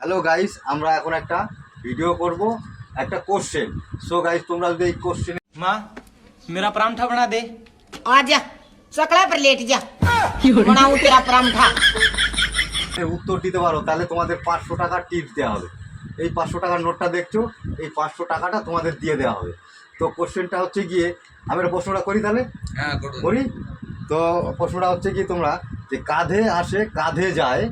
Hello guys আমরা এখন একটা ভিডিও করব একটা কোশ্চেন সো গাইস তোমরা যদি এই কোশ্চেন মা মেরা পরামঠা বানা দে। আ যা সকলা পর লেট যা বানাও তেরা পরামঠা উত্তর দিতে পারো তাহলে তোমাদের পাঁচশো টাকার টিপস দেওয়া হবে। এই পাঁচশো টাকার নোটটা দেখছ এই পাঁচশো টাকাটা তোমাদের দিয়ে দেওয়া হবে। তো কোশ্চেনটা হচ্ছে গিয়ে আমি প্রশ্নটা করি তাহলে? হ্যাঁ, করি? তো প্রশ্নটা হচ্ছে কি তোমরা যে কাঁধে আসে কাঁধে যায়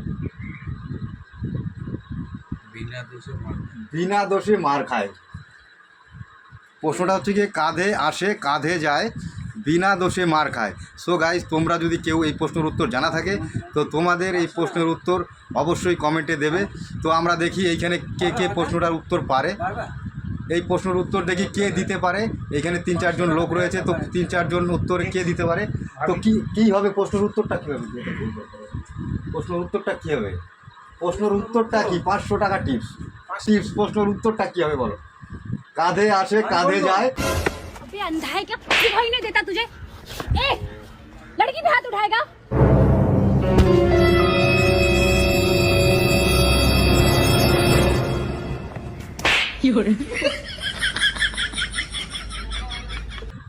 বিনা দোষে মার খায়। প্রশ্নটা হচ্ছে কাঁধে আসে, কাঁধে যায়, বিনা দোষে মার খায়। সো গাইজ তোমরা যদি কেউ এই প্রশ্নের উত্তর জানা থাকে, তো তোমাদের এই প্রশ্নের উত্তর অবশ্যই কমেন্টে দেবে। তো আমরা দেখি এইখানে কে কে প্রশ্নটার উত্তর পারে। এই প্রশ্নের উত্তর দেখি কে দিতে পারে। এখানে তিন চারজন লোক রয়েছে, তো তিন চারজন উত্তর কে দিতে পারে? তো কি, কী হবে প্রশ্নের উত্তরটা কী হবে প্রশ্নের উত্তরটা কী হবে? প্রশ্নের উত্তরটা কি পাঁচশো টাকা টিপস টিপস প্রশ্নের উত্তরটা কী হবে বলো কাঁধে আসে কাঁধে যায় अबे अंधा है क्या दिखाई नहीं देता तुझे ए लड़की पे हाथ उठाएगा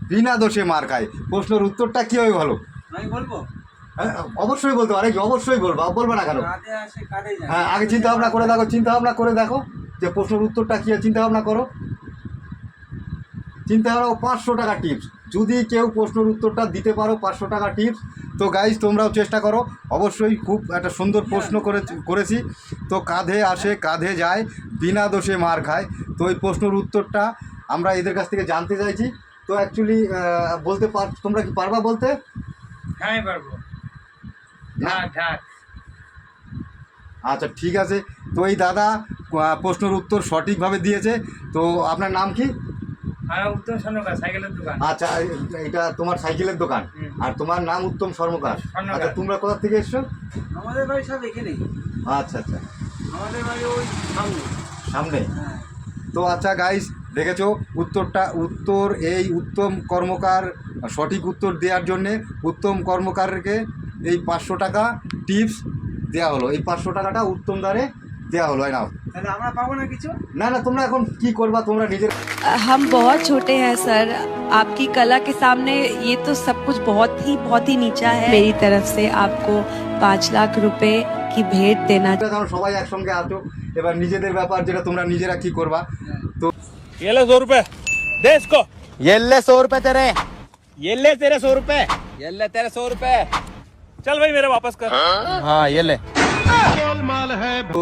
বিনা দোষে মার খায় প্রশ্নের উত্তরটা কী হবে বলো আমি বলবো হ্যাঁ, অবশ্যই বলতে পারে কি অবশ্যই বলব বলবে না কেন? হ্যাঁ আগে চিন্তা ভাবনা করে দেখো চিন্তা ভাবনা করে দেখো যে প্রশ্নের উত্তরটা কী চিন্তা ভাবনা করো। চিন্তা ভাবনা পাঁচশো টাকা টিপস। যদি কেউ প্রশ্নের উত্তরটা দিতে পারো পাঁচশো টাকা টিপস। তো গাইজ তোমরাও চেষ্টা করো। অবশ্যই খুব একটা সুন্দর প্রশ্ন করে করেছি তো কাঁধে আসে কাঁধে যায় বিনা দোষে মার খায়। তো এই প্রশ্নের উত্তরটা আমরা এদের কাছ থেকে জানতে চাইছি। তো অ্যাকচুয়ালি বলতে পার তোমরা কি পারবা বলতে? হ্যাঁ পারব। আচ্ছা ঠিক আছে। তো এই দাদা প্রশ্নের উত্তর সঠিকভাবে দিয়েছে। তো আপনার নাম কি? উত্তম সাইকেলের দোকান। আচ্ছা এটা তোমার সাইকেলের দোকান। আর তোমার নাম উত্তম শর্মকার আচ্ছা তোমরা কোথা থেকে এসছো? আমাদের বাড়ি সব এখানেই। আচ্ছা আচ্ছা। আমাদের বাড়ি ওই সামনে। সামনে? হ্যাঁ। তো আচ্ছা গাইস দেখেছ উত্তরটা উত্তর এই উত্তম কর্মকার সঠিক উত্তর দেওয়ার জন্যে উত্তম কর্মকারকে এই পাঁচশো টাকা টিপস দেওয়া হলো এই পাঁচশো টাকাটা উত্তম দ্বারে দেওয়া হলো এই নাও তাহলে আমরা পাবো না কিছু না না তোমরা এখন কি করবা তোমরা নিজের हम बहुत छोटे हैं सर आपकी कला के सामने ये तो सब कुछ बहुत ही बहुत ही नीचा है मेरी तरफ से आपको पाँच लाख रुपए की भेंट देना এটা কারণ সবাই একসঙ্গে আছো এবার নিজেদের ব্যাপার যেটা তোমরা নিজেরা কি করবা তো ये ले सौ रुपए दे इसको ये ले सौ रुपए तेरे ये ले तेरे सौ रुपए ये ले तेरे सौ रुपए चल भाई मेरा वापस कर। हाँ ये ले। তো